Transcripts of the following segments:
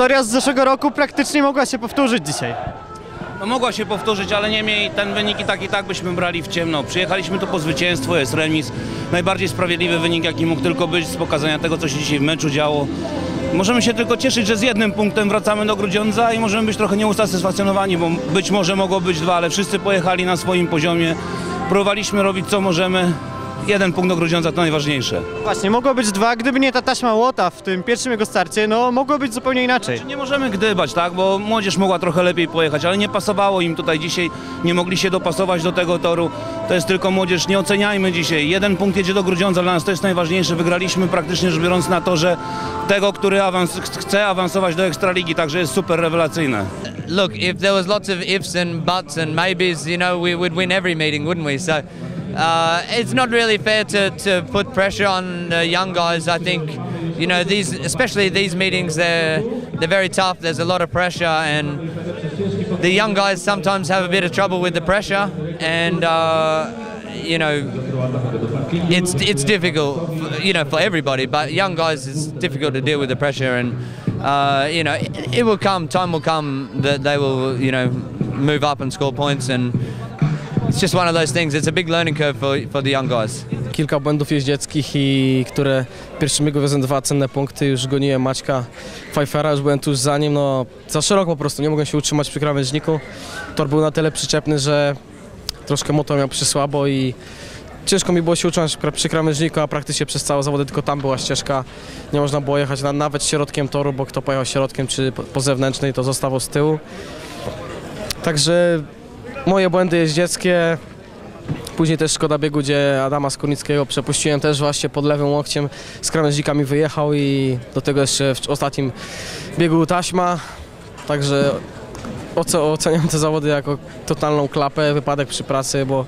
Historia z zeszłego roku praktycznie mogła się powtórzyć dzisiaj. No mogła się powtórzyć, ale niemniej ten wynik i tak i tak byśmy brali w ciemno. Przyjechaliśmy tu po zwycięstwo, jest remis. Najbardziej sprawiedliwy wynik, jaki mógł tylko być z pokazania tego, co się dzisiaj w meczu działo. Możemy się tylko cieszyć, że z jednym punktem wracamy do Grudziądza i możemy być trochę nieusatysfakcjonowani, bo być może mogło być dwa, ale wszyscy pojechali na swoim poziomie. Próbowaliśmy robić co możemy. Jeden punkt do Grudziądza to najważniejsze. Właśnie, mogło być dwa, gdyby nie ta taśma Łota w tym pierwszym jego starcie, no mogło być zupełnie inaczej. Nie możemy gdybać, tak, bo młodzież mogła trochę lepiej pojechać, ale nie pasowało im tutaj dzisiaj, nie mogli się dopasować do tego toru. To jest tylko młodzież, nie oceniajmy dzisiaj. Jeden punkt jedzie do Grudziądza, dla nas to jest najważniejsze. Wygraliśmy praktycznie rzecz biorąc na torze tego, który awans, chce awansować do Ekstraligi, także jest super rewelacyjne. look, if there was lots of ifs and buts and maybes, you know, we would win every meeting, wouldn't we? So uh, it's not really fair to, to put pressure on the young guys. I think, you know, these, especially these meetings, they're they're very tough. There's a lot of pressure, and the young guys sometimes have a bit of trouble with the pressure, and. Uh, you know, it's it's difficult, you know, for everybody. But young guys, it's difficult to deal with the pressure, and uh, you know, it, it will come. Time will come that they will, you know, move up and score points, and it's just one of those things. It's a big learning curve for for the young guys. kilka błędów jeździeckich i które pierwszym biegu wiozłem dwa cenne punkty, już goniłem Maćka Pfeiffera, już byłem tuż za nim, no za szeroko po prostu, nie mogłem się utrzymać przy krawężniku. Tor był na tyle przyczepny, że troszkę motor miał przysłabo i ciężko mi było się utrzymać przy krawężniku, a praktycznie przez całe zawody tylko tam była ścieżka, nie można było jechać na, nawet środkiem toru, bo kto pojechał środkiem czy po, po zewnętrznej, to zostawał z tyłu. Także moje błędy jeździeckie, Później też szkoda biegu, gdzie Adama Skórnickiego przepuściłem też właśnie pod lewym łokciem, z krawężnika wyjechał i do tego jeszcze w ostatnim biegu taśma. Także oce- oceniam te zawody jako totalną klapę, wypadek przy pracy, bo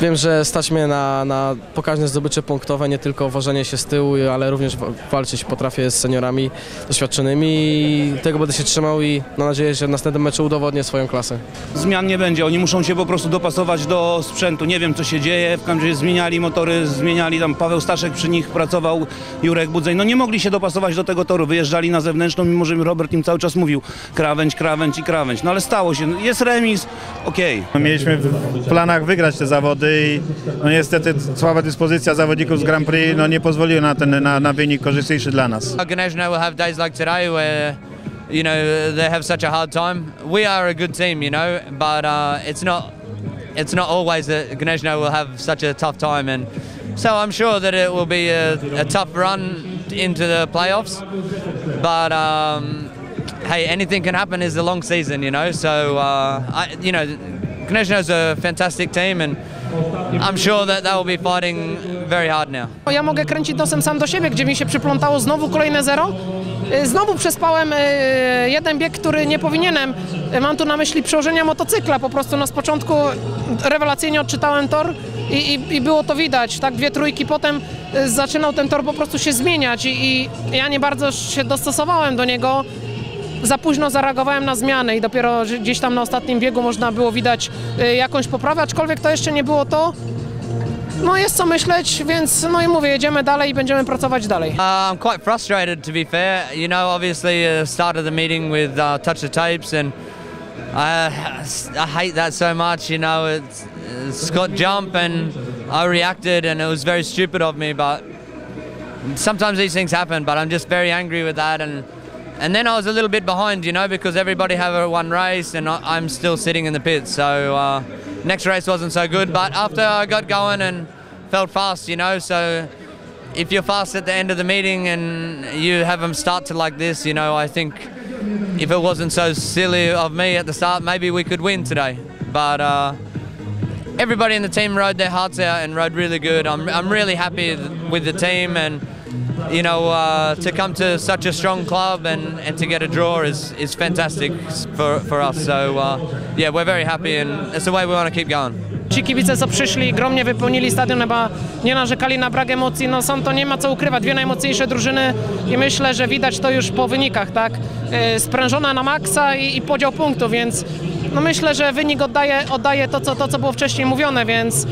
wiem, że stać mnie na, na pokaźne zdobycze punktowe, nie tylko ważenie się z tyłu, ale również wa- walczyć potrafię z seniorami doświadczonymi i tego będę się trzymał i mam nadzieję, że w następnym meczu udowodnię swoją klasę. Zmian nie będzie, oni muszą się po prostu dopasować do sprzętu. Nie wiem co się dzieje, w każdym razie zmieniali motory, zmieniali tam Paweł Staszek przy nich pracował, Jurek Budzej. No nie mogli się dopasować do tego toru, wyjeżdżali na zewnętrzną, mimo że Robert im cały czas mówił krawędź, krawędź i krawędź. No ale stało się, jest remis, okej. No, Mieliśmy w planach wygrać te zawody i no niestety słaba dyspozycja zawodników z Grand Prix no nie pozwoliła na ten na, na wynik korzystniejszy dla nas. Will have days like today where, you know, they have such a hard time. We are a good team, you know, but uh, it's not it's not always that Gneżno will have such a tough time, and so I'm sure that it will be a, a tough run into the playoffs. But um, hey, anything can happen. It's a long season, you know. So uh, I, you know, Gneżno's a fantastic team, and I'm sure that they will be fighting very hard now. Ja mogę kręcić nosem sam do siebie, gdzie mi się przyplątało znowu kolejne zero. Y, Znowu przespałem y, jeden bieg, który nie powinienem. Y, Mam tu na myśli przełożenia motocykla. Po prostu na początku rewelacyjnie odczytałem tor i, i, i było to widać. Tak, dwie trójki potem zaczynał ten tor po prostu się zmieniać i, i ja nie bardzo się dostosowałem do niego. Za późno zareagowałem na zmiany i dopiero gdzieś tam na ostatnim biegu można było widać y, jakąś poprawę, aczkolwiek to jeszcze nie było to, no jest co myśleć, więc no i mówię, jedziemy dalej i będziemy pracować dalej. Uh, I'm quite frustrated, to be fair. You know, obviously, uh, started the meeting with uh, touch of tapes, and I, I hate that so much. You know, it's, uh, Scott jump, and I reacted, and it was very stupid of me. But sometimes these things happen. But I'm just very angry with that, and and then I was a little bit behind, you know, because everybody have one race, and I'm still sitting in the pits. So uh, next race wasn't so good. But after I got going and felt fast, you know, so if you're fast at the end of the meeting and you have them start to like this, you know, I think if it wasn't so silly of me at the start, maybe we could win today. But uh, everybody in the team rode their hearts out and rode really good. I'm, I'm really happy with the team and you know uh, to come to such a strong club and, and to get a draw is, is fantastic for, for us. So uh, yeah, we're very happy and it's the way we want to keep going. Ci kibice, co przyszli, gromnie wypełnili stadion, chyba nie narzekali na brak emocji. No są to, nie ma co ukrywać, dwie najmocniejsze drużyny i myślę, że widać to już po wynikach, tak? Yy, sprężona na maksa i, i podział punktów, więc no myślę, że wynik oddaje, oddaje to, co, to, co było wcześniej mówione, więc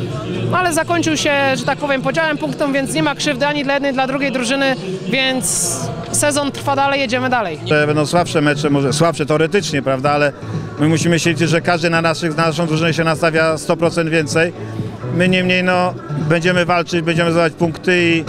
no ale zakończył się, że tak powiem, podziałem punktów, więc nie ma krzywdy ani dla jednej, dla drugiej drużyny, więc sezon trwa dalej, jedziemy dalej. Będą słabsze mecze, może słabsze teoretycznie, prawda, ale my musimy się liczyć, że każdy na, naszych, na naszą drużynę się nastawia 100% więcej. My niemniej no, będziemy walczyć, będziemy zdobywać punkty i,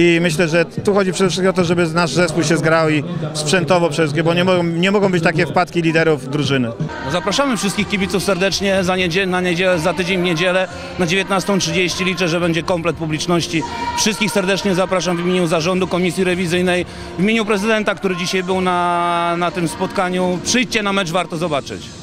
i myślę, że tu chodzi przede wszystkim o to, żeby nasz zespół się zgrał i sprzętowo przede wszystkim, bo nie mogą, nie mogą być takie wpadki liderów drużyny. No Zapraszamy wszystkich kibiców serdecznie za na niedzielę, za tydzień w niedzielę na 19.30. Liczę, że będzie komplet publiczności. Wszystkich serdecznie zapraszam w imieniu zarządu Komisji Rewizyjnej, w imieniu prezydenta, który dzisiaj był na, na tym spotkaniu. Przyjdźcie na mecz, warto zobaczyć.